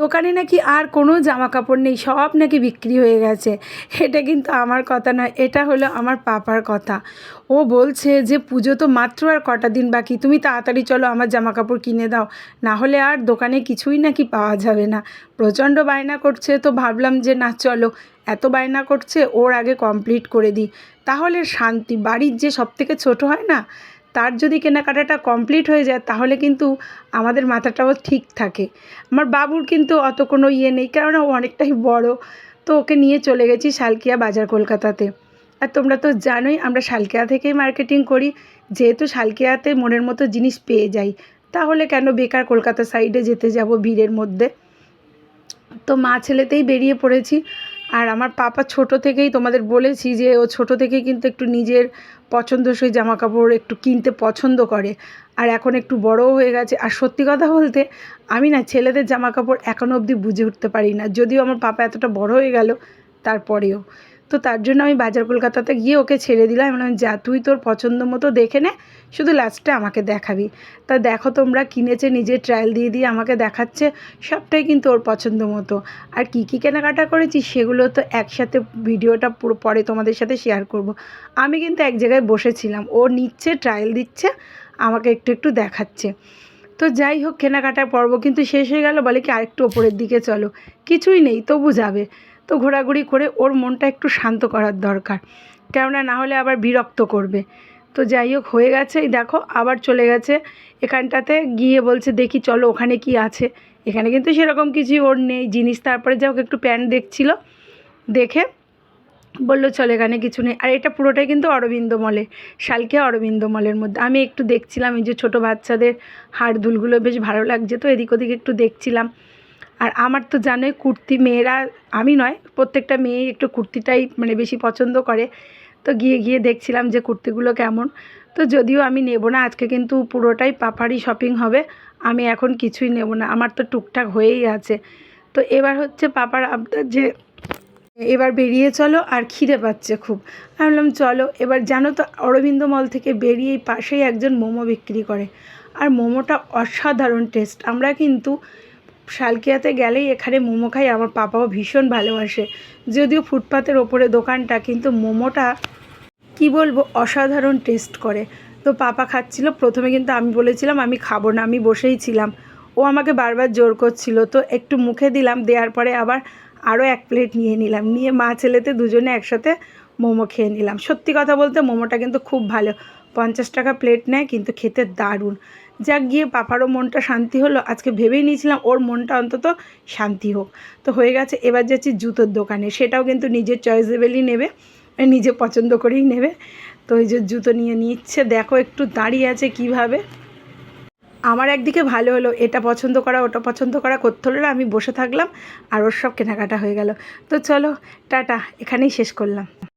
দোকানে নাকি আর কোনো জামা কাপড় নেই, সব নাকি বিক্রি হয়ে গেছে। এটা কিন্তু আমার কথা নয়, এটা হলো আমার পাপার কথা। ও বলছে যে, পুজো তো মাত্র আর কটা দিন বাকি, তুমি তাড়াতাড়ি চলো আমার জামা কাপড় কিনে দাও। না হলে আর দোকানে কিছুই নাকি পাওয়া যাবে না। প্রচণ্ড বায়না করছে, তো ভাবলাম যে, না, চলো। এত বায়না করছে, ওর আগে কমপ্লিট করে দিই। তাহলে শান্তি, বাড়ির যে সব থেকে ছোটো হয় না তার যদি কেনাকাটাটা কমপ্লিট হয়ে যায়, তাহলে কিন্তু আমাদের মাথাটাও ঠিক থাকে। আমার বাবুর কিন্তু অত কোনো ইয়ে নেই, কেননা ও অনেকটাই বড়। তো ওকে নিয়ে চলে গেছি শালকিয়া বাজার কলকাতাতে। আর তোমরা তো জানোই, আমরা শালকিয়া থেকেই মার্কেটিং করি। যেহেতু শালকিয়াতে মনের মতো জিনিস পেয়ে যাই, তাহলে কেন বেকার কলকাতা সাইডে যেতে যাব ভিড়ের মধ্যে? তো মা ছেলেতেই বেরিয়ে পড়েছি। আর আমার পাপা ছোট থেকেই তোমাদের বলেছি যে ও ছোট থেকেই কিন্তু একটু নিজের পছন্দসই জামা কাপড় একটু কিনতে পছন্দ করে। আর এখন একটু বড়ও হয়ে গেছে। আর সত্যি কথা বলতে, আমি না ছেলেদের জামা কাপড় এখনও অবধি বুঝে উঠতে পারি না। যদিও আমার পাপা এতটা বড় হয়ে গেল, তারপরেও। তো তার জন্য আমি বাজার কলকাতাতে গিয়ে ওকে ছেড়ে দিলাম। বললাম, যা, তুই তোর পছন্দ মতো দেখে নে, শুধু লাস্টে আমাকে দেখাবি। তা দেখো তোমরা কিনেছে, নিজে ট্রায়াল দিয়ে দিয়ে আমাকে দেখাচ্ছে, সবটাই কিন্তু ওর পছন্দ মতো। আর কী কী কেনাকাটা করেছি সেগুলো তো একসাথে ভিডিওটা পুরো পরে তোমাদের সাথে শেয়ার করব। আমি কিন্তু এক জায়গায় বসেছিলাম, ও নিচ্ছে ট্রায়াল দিচ্ছে, আমাকে একটু একটু দেখাচ্ছে। তো যাই হোক, কেনাকাটার পর্ব কিন্তু শেষ হয়ে গেল, বলে কি আরেকটু ওপরের দিকে চলো। কিছুই নেই, তবু যাবে। তো ঘোরাঘুরি করে ওর মনটা একটু শান্ত করার দরকার। কেননা না হলে আবার বিরক্ত করবে। তো যাই হোক, হয়ে গেছে। দেখো, আবার চলে গেছে। এখানটাতে গিয়ে বলছে, দেখি, চলো, ওখানে কি আছে? এখানে কিন্তু সেরকম কিছু ওর নেই। জিনিস তারপরে যা হোক, একটু প্যান্ট দেখছিল। দেখে বলল, চলো, এখানে কিছু নেই। আর এটা পুরোটাই কিন্তু অরবিন্দ মলে শালকিয়া অরবিন্দ মলের মধ্যে। আমি একটু দেখছিলাম, এই যে ছোটো বাচ্চাদের হাড় দুলগুলো বেশ ভালো লাগছে। তো এদিক ওদিক একটু দেখছিলাম। আর আমার তো জানোই কুর্তি মেয়েরা, আমি নয়, প্রত্যেকটা মেয়েই একটু কুর্তিটাই মানে বেশি পছন্দ করে। তো গিয়ে গিয়ে দেখছিলাম যে কুর্তিগুলো কেমন। তো যদিও আমি নেব না, আজকে কিন্তু পুরোটাই পাপারই শপিং হবে, আমি এখন কিছুই নেব না, আমার তো টুকটাক হয়েই আছে। তো এবার হচ্ছে পাপার আবদার যে, এবার বেরিয়ে চলো আর খিদে পাচ্ছে খুব। আমি বললাম চলো, এবার জানো তো অরবিন্দ মল থেকে বেরিয়ে পাশেই একজন মোমো বিক্রি করে। আর মোমোটা অসাধারণ টেস্ট আমরা কিন্তু শালকিয়াতে গেলেই এখানে মোমো খাই, আমার পাপাও ভীষণ ভালোবাসে। যদিও ফুটপাতের ওপরে দোকানটা, কিন্তু মোমোটা কি বলব, অসাধারণ টেস্ট করে। তো পাপা খাচ্ছিল, প্রথমে কিন্তু আমি বলেছিলাম, আমি খাব না, আমি বসেই ছিলাম। ও আমাকে বারবার জোর করছিল, তো একটু মুখে দিলাম, দেওয়ার পরে আবার আরও এক প্লেট নিয়ে নিলাম। নিয়ে মা ছেলেতে দুজনে একসাথে মোমো খেয়ে নিলাম। সত্যি কথা বলতে, মোমোটা কিন্তু খুব ভালো। পঞ্চাশ টাকা প্লেট নেয়, কিন্তু খেতে দারুণ। যাক, গিয়ে পাপারও মনটা শান্তি হলো। আজকে ভেবেই নিয়েছিলাম ওর মনটা অন্তত শান্তি হোক। তো হয়ে গেছে, এবার যাচ্ছি জুতোর দোকানে। সেটাও কিন্তু নিজের চয়েসেবেলই নেবে নিজে পছন্দ করেই নেবে। তো ওই যে জুতো নিয়ে নিচ্ছে, দেখো একটু দাঁড়িয়ে আছে কীভাবে। আমার একদিকে ভালো হলো, এটা পছন্দ করা, ওটা পছন্দ করা, করতে হলো আমি বসে থাকলাম, আর ওর সব কেনাকাটা হয়ে গেল। তো চলো, টাটা, এখানেই শেষ করলাম।